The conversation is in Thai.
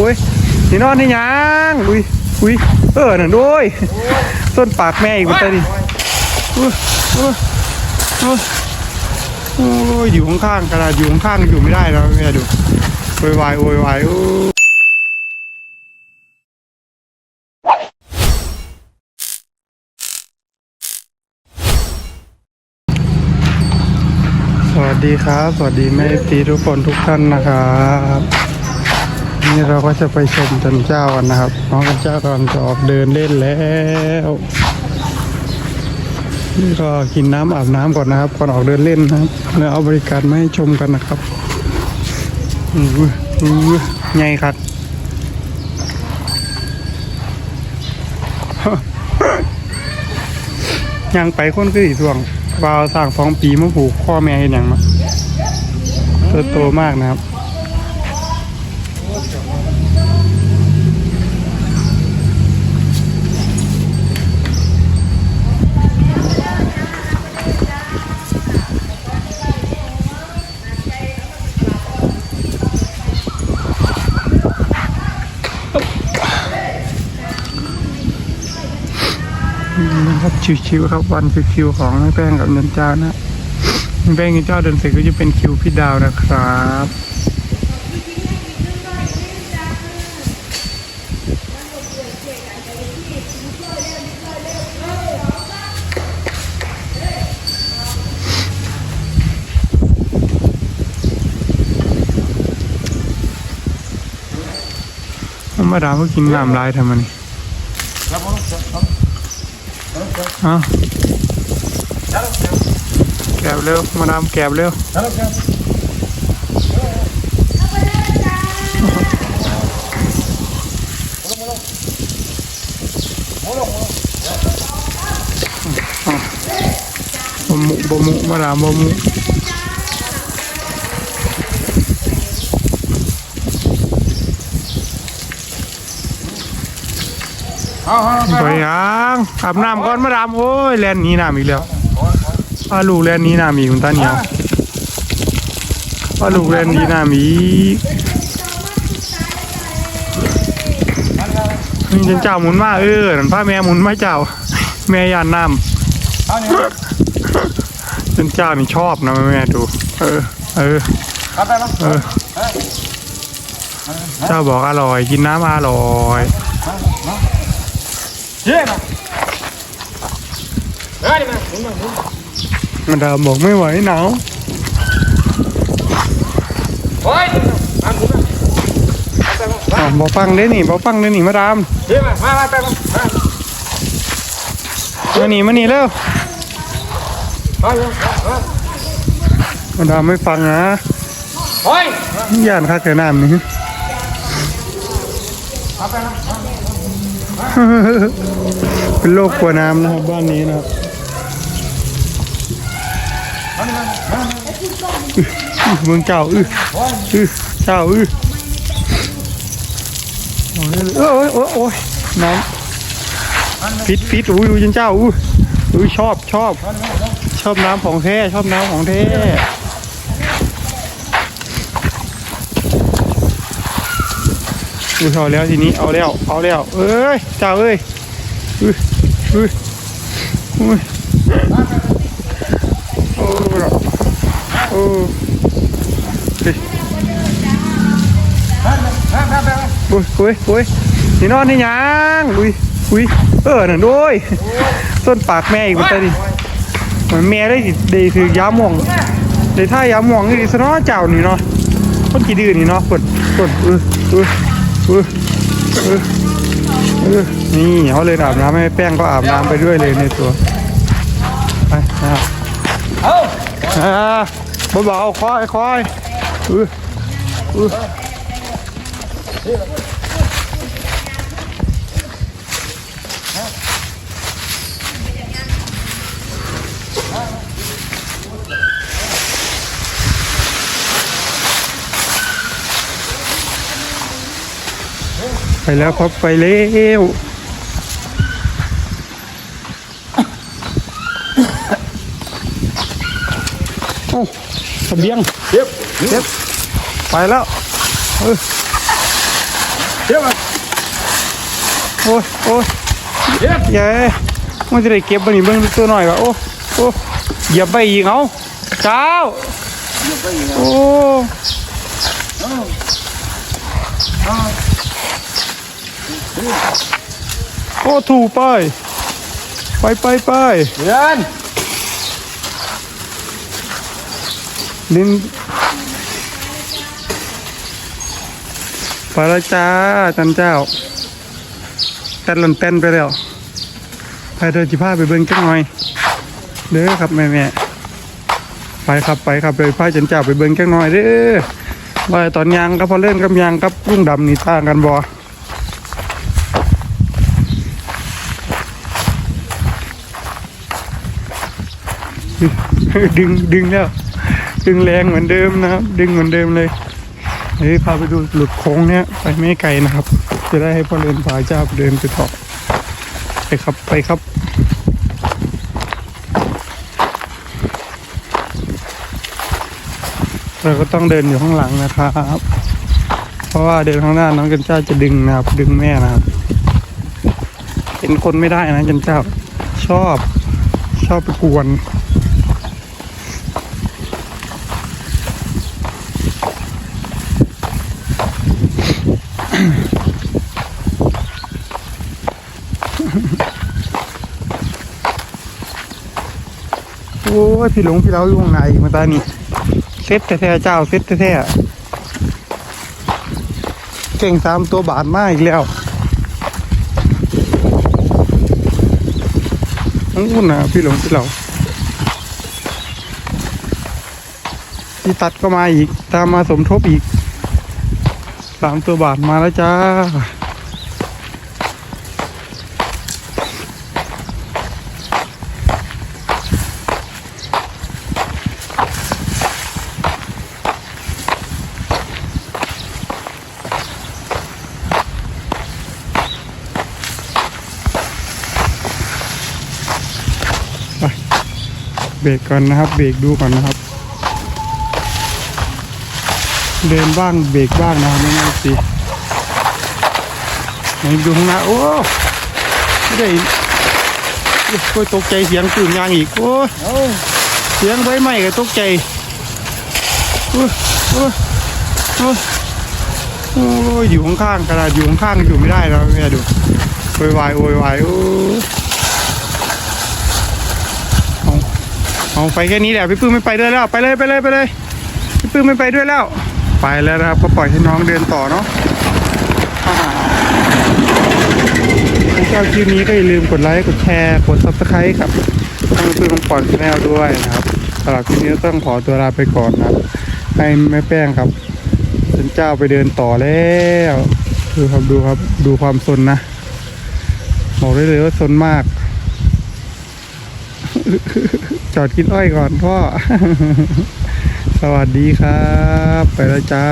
อุ้ยนี่นอนนี่ยังอุ้ยอุ้ยเออนั่นด้วยต้นปากแม่อีกวันตาดิอุ้ยอุ้ยอุ้ยโอ้ยอยู่ข้างๆกระดาษอยู่ข้างๆอยู่ไม่ได้แล้วแม่ดูโวยวายโวยวายโอ้สวัสดีครับ สวัสดีแม่ตีทุกคนทุกท่านนะครับ นี่เราก็จะไปชมจันเจ้ากันนะครับ น้องจันเจ้ากำลังจะออกเดินเล่นแล้วนี่ก็กินน้ำอาบน้ำก่อนนะครับก่อนออกเดินเล่นนะครับแล้วเอาบริการมาให้ชมกันนะครับอืออือไงครับยังไปคนคืออีส่วงวาวสร้างสองปีมาผูกข้อแม่เห็นอย่างมาตัวโตมากนะครับ นะครับชิวๆครับวันชิวๆของแป้งกับเนินเจ้านะแป้งกับเจ้าเดินเสร็จก็จะเป็นคิวพี่ดาวนะครับมาดามก็กินน้ำลายทำไมนี่ เอ้าแกบเร็วมาดาเร็วบะมุบะมุมาดามบะมุไปยังอาบน้ำก่อนมาดามโอ้ยแลนหนี้น้ำอีกแล้วอาลูกแลนหนี้น้ำอีกคุณตาเหนียวอาลูกแลนหนี้น้ำอีกนี่จันเจ้าหมุนมาเออนั่นพาแม่หมุนมาเจ้า แม่ยานน้ำจนเจ้านี่ชอบนะแม่ดู เออ เออเออ เจ้าบอกอร่อย กินน้ำอร่อยมั นดามบอกไม่ไหวหนาวอ๋อบอกฟังเด้นี่บอกฟังเด้นี่มาดามมานี่มานี่เร็วมาดามไม่ฟังนะย่านคักแต่น้ำนี่ เป็นโรคกลัวน้ำนะครับบ้านนี้นะครับเมืองเจ้าอื้ออื้อเจ้าอื้อโอ้ยโอ้ยโอ้ยน้ำฟิตฟิตอุ้ยอุ้ยเจ้าอุ้ยชอบชอบ ชอบน้ำของแท้ชอบน้ำของแท้ อุ้ยเอาแล้วทีนี้เอาแล้วเอาแล้วเอ้ยเจ้าเอ้ยอุ้ยอุ้ยอุ้ยโอ้โอ้เฮ้ยอุ้ยอุ้ยอุ้ยนี่นอนนี่ยังอุ้ยอุ้ยเออนั่นด้วยต้นปากแม่อีกวันตาดิเหมือนแม่ได้ได้ถือยาหม่องได้ท่ายาหม่องนี่สนอเจ้านี่เนาะคนกี่ดื้อนี่เนาะคนคนเออเออ นี่เขาเลยอาบน้ำให้แป้งก็อาบน้ำไปด้วยเลยในตัวไปนะเอาเบาๆค่อยค่อยเออเอ ไปแล้วครับไปแล้วโอ้เสบียงเย็บเจ็บไปแล้วเออเดี๋ยวมาโอ้ยโอ้ยเดี๋ยวเย้มันจะได้เก็บบันนี้เบิ่งตัวหน่อยวะโอ้โอ้เหยียบไปอีกเอาเจ้าโอ้ โอ้ถูกไป ไปไปไปเดือนลินไปแล้วจ้าจันเจ้าแตนหล่นเต้นไปแล้วไปเดินจิพาไปเบิ่งจังหน่อยเด้อครับแม่แม่ไปครับไปครับเลยพาจันเจ้าไปเบิ่งจังหน่อยเด้อว่าตอนยางกับพอเล่นกับยางกับรุ่งดำนี่ต่างกันบ่ ดึงดึงแล้ว ดึงแรงเหมือนเดิมนะครับ ดึงเหมือนเดิมเลยเฮ้ยพาไปดูหลุดโค้งเนี้ยไปไม่ไกลนะครับ จะได้ให้พ่อเรียนพาเจ้าเดินไปต่อไปครับไปครับเราก็ต้องเดินอยู่ข้างหลังนะครับ เพราะว่าเดินข้างหน้าน้องจันเจ้าจะดึงนะครับ ดึงแม่นะครับ เห็นคนไม่ได้นะจันเจ้าชอบ ชอบไปกวนโอ้ยพี่หลงพี่เล้าอยู่ข้างในมาตานี่เซ็ตแท้ๆเจ้าเซ็ตแท้ๆเก่งสามตัวบาทมากอีกแล้ว นู่นนะพี่หลงพี่เล้าที่ตัดก็มาอีก ตามมาสมทบอีกสามตัวบาทมาแล้วจ้า เบรกก่อนนะครับ เบรกดูก่อนนะครับ เดินบ้างเบรกบ้างนะครับไม่ง่ายสิไหนดูข้างหน้าโอ้ไม่ได้โอ้ยตกใจเสียงตื่นยางอีกโอ้ยเสียงใบไม้ก็ตกใจโอ้ยโอ้ยโอ้ยโอ้ยอยู่ข้างๆกระดาษอยู่ข้างๆอยู่ไม่ได้แล้วแม่ดูโวยวายโวยวายโอ้ยเอา เอาไปแค่นี้แหละพี่ปื้มไม่ไปด้วยแล้วไปเลยไปเลยไปเลยพี่ปื้มไม่ไปด้วยแล้ว ไปแล้วนะครับก็ปล่อยให้น้องเดินต่อเนาะอ่าถ้าคลิปนี้ก็อย่าลืมกดไลค์กดแชร์กด subscribe ครับทางปืนของปอนแนลด้วยนะครับสำหรับคลิปนี้ต้องขอตัวลาไปก่อนนะให้แม่แป้งครับเป็นเจ้าไปเดินต่อแล้วดูครับดูครับดูความสนนะบอกได้เลยว่าสนมาก จอดกินอ้อยก่อนพ่อ สวัสดีครับ ไปแล้วจ้า